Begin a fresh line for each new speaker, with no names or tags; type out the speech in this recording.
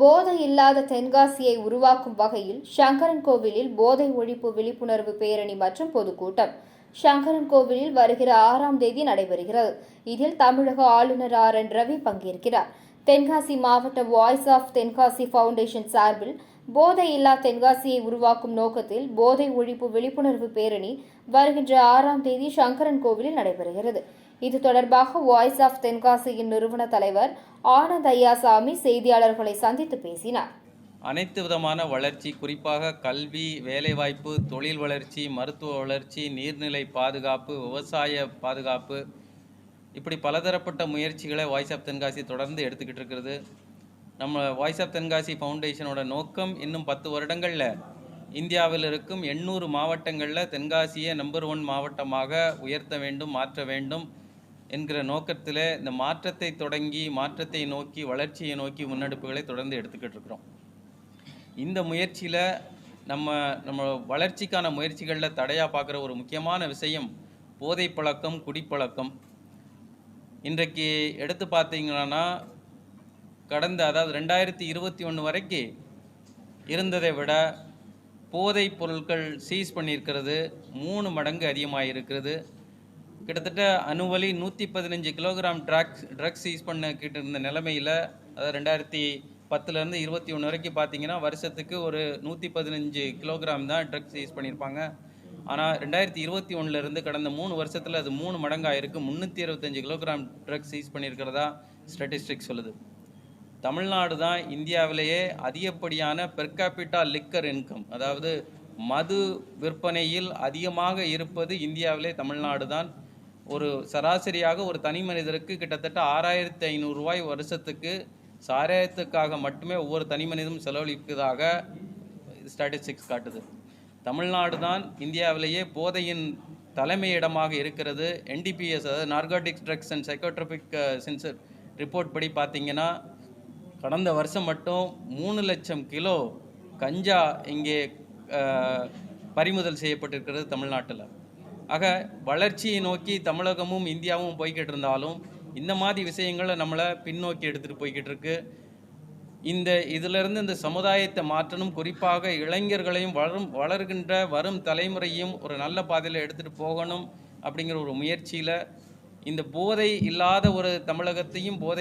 போதை இல்லாத தென்காசியை உருவாக்கும் வகையில் சங்கரன் கோவிலில் போதை ஒழிப்பு விழிப்புணர்வு பேரணி மற்றும் பொதுக்கூட்டம். சங்கரன் கோவிலில் வருகிற ஆறாம் தேதி நடைபெறுகிறது. இதில் தமிழக ஆளுநர் ஆர் என் ரவி பங்கேற்கிறார். தென்காசி மாவட்ட வாய்ஸ் ஆஃப் தென்காசி ஃபவுண்டேஷன் சார்பில் போதை இல்லா தென்காசியை உருவாக்கும் நோக்கத்தில் போதை ஒழிப்பு விழிப்புணர்வு பேரணி வருகின்ற ஆறாம் தேதி சங்கரன் கோவிலில் நடைபெறுகிறது. இது தொடர்பாக வாய்ஸ் ஆஃப் தென்காசியின் நிறுவன தலைவர் ஆனந்த் ஐயாசாமி செய்தியாளர்களை சந்தித்து பேசினார்.
அனைத்து விதமான வளர்ச்சி குறிப்பாக கல்வி வேலைவாய்ப்பு தொழில் வளர்ச்சி மருத்துவ வளர்ச்சி நீர்நிலை பாதுகாப்பு விவசாய பாதுகாப்பு இப்படி பலதரப்பட்ட முயற்சிகளை வாய்ஸ் ஆஃப் தென்காசி தொடர்ந்து எடுத்துக்கிட்டு இருக்கிறது. நம்ம வாய்ஸ் ஆஃப் தென்காசி ஃபவுண்டேஷனோட நோக்கம் இன்னும் பத்து வருடங்களில் இந்தியாவில் இருக்கும் எண்ணூறு மாவட்டங்களில் தென்காசியை நம்பர் ஒன் மாவட்டமாக உயர்த்த வேண்டும் மாற்ற வேண்டும். என்கிற நோக்கத்தில் இந்த மாற்றத்தை தொடங்கி மாற்றத்தை நோக்கி வளர்ச்சியை நோக்கி முன்னெடுப்புகளை தொடர்ந்து எடுத்துக்கிட்டு இருக்கிறோம். இந்த முயற்சியில் நம்ம நம்ம வளர்ச்சிக்கான முயற்சிகளில் தடையாக பார்க்குற ஒரு முக்கியமான விஷயம் போதை பழக்கம் குடிப்பழக்கம். இன்றைக்கு எடுத்து பார்த்தீங்கன்னா கடந்த அதாவது ரெண்டாயிரத்தி இருபத்தி ஒன்று வரைக்கும் இருந்ததை விட போதைப் பொருட்கள் சீஸ் பண்ணியிருக்கிறது மூணு மடங்கு அதிகமாக இருக்கிறது கிட்டத்தட்ட அனுவலி நூற்றி பதினஞ்சு கிலோகிராம் ட்ரக்ஸ் ட்ரக்ஸ் யூஸ் பண்ணிக்கிட்டு இருந்த நிலமையில் அதாவது ரெண்டாயிரத்தி பத்துலேருந்து இருபத்தி ஒன்று வரைக்கும் பார்த்தீங்கன்னா வருஷத்துக்கு ஒரு நூற்றி பதினஞ்சு கிலோகிராம் தான் ட்ரக்ஸ் யூஸ் பண்ணியிருப்பாங்க. ஆனால் ரெண்டாயிரத்தி இருபத்தி ஒன்றுலேருந்து கடந்த மூணு வருஷத்தில் அது மூணு மடங்காக இருக்குது முந்நூற்றி இருபத்தஞ்சு கிலோகிராம் ட்ரக்ஸ் யூஸ் பண்ணியிருக்கிறதா ஸ்டட்டிஸ்டிக்ஸ் சொல்லுது. தமிழ்நாடு தான் இந்தியாவிலேயே அதிகப்படியான பெர்காபிட்டா லிக்கர் இன்கம் அதாவது மது விற்பனையில் அதிகமாக இருப்பது இந்தியாவிலே தமிழ்நாடு தான். ஒரு சராசரியாக ஒரு தனி மனிதருக்கு கிட்டத்தட்ட ஆறாயிரத்தி ஐநூறுரூவாய் வருஷத்துக்கு சாராயத்துக்காக மட்டுமே ஒவ்வொரு தனி மனிதனும் செலவழிப்பதாக ஸ்டாட்டிஸ்டிக்ஸ் காட்டுது. தமிழ்நாடு தான் இந்தியாவிலேயே போதையின் தலைமையிடமாக இருக்கிறது. என்டிபிஎஸ் அதாவது narcotic drugs and psychotropic census report படி பார்த்தீங்கன்னா கடந்த வருஷம் மட்டும் மூணு லட்சம் கிலோ கஞ்சா இங்கே uh, பறிமுதல் செய்யப்பட்டிருக்கிறது தமிழ்நாட்டில். ஆக வளர்ச்சியை நோக்கி தமிழகமும் இந்தியாவும் போய்கிட்டு இருந்தாலும் இந்த மாதிரி விஷயங்களை நம்மளை பின்னோக்கி எடுத்துகிட்டு போய்கிட்டு இருக்கு இந்த இதிலிருந்து இந்த சமுதாயத்தை மாற்றணும். குறிப்பாக இளைஞர்களையும் வளரும் வளர்கின்ற வரும் தலைமுறையும் ஒரு நல்ல பாதையில் எடுத்துகிட்டு போகணும் அப்படிங்கிற ஒரு முயற்சியில் இந்த போதை இல்லாத ஒரு தமிழகத்தையும் போதை